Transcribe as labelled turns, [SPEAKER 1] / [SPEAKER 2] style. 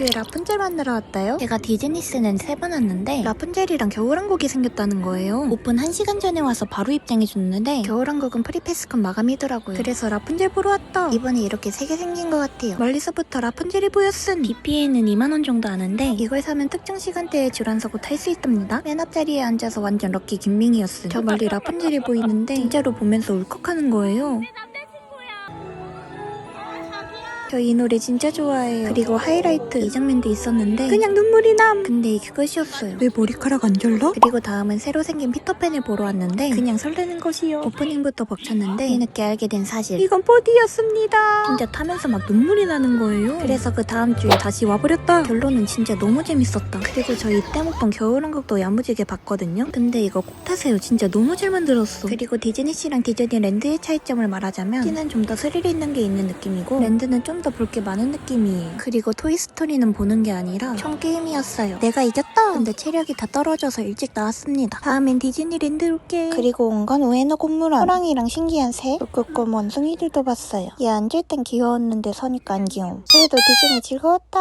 [SPEAKER 1] 학교에 라푼젤 만나러 왔다요? 제가 디즈니스는 세 번 왔는데 라푼젤이랑 겨울왕국이 생겼다는 거예요. 오픈 1시간 전에 와서 바로 입장해줬는데 겨울왕국은 프리패스권 마감이더라고요. 그래서 라푼젤 보러 왔다. 이번에 이렇게 세 개 생긴 것 같아요. 멀리서부터 라푼젤이 보였음. DPA는 2만원 정도 하는데 이걸 사면 특정 시간대에 줄 안 서고 탈 수 있답니다. 맨 앞자리에 앉아서 완전 럭키 김밍이었음. 저 멀리 라푼젤이 보이는데 진짜로 보면서 울컥하는 거예요. 저 이 노래 진짜 좋아해요. 그리고 하이라이트 이 장면도 있었는데 그냥 눈물이 남. 근데 이게 끝이었어요. 왜 머리카락 안 잘라? 그리고 다음은 새로 생긴 피터팬을 보러 왔는데 그냥 설레는 것이요. 오프닝부터 벅찼는데 뒤늦게 알게 된 사실. 이건 4D였습니다. 진짜 타면서 막 눈물이 나는 거예요. 그래서 그 다음 주에 다시 와버렸다. 결론은 진짜 너무 재밌었다. 그리고 저 이때 못본 겨울왕국도 야무지게 봤거든요. 근데 이거 꼭 타세요. 진짜 너무 잘 만들었어. 그리고 디즈니시랑 디즈니랜드의 차이점을 말하자면 시는 좀 더 스릴 있는 게 있는 느낌이고 랜드는 좀더 볼 게 많은 느낌이에요. 그리고 토이스토리는 보는 게 아니라 총 게임이었어요. 내가 이겼다. 근데 체력이 다 떨어져서 일찍 나왔습니다. 다음엔 디즈니랜드 올게. 그리고 온 건 우에노 곤무란 호랑이랑 신기한 새, 꿀꿀 원숭이들도 봤어요. 얘 앉을 땐 귀여웠는데 서니까 안 귀여움. 그래도 디즈니 즐거웠다.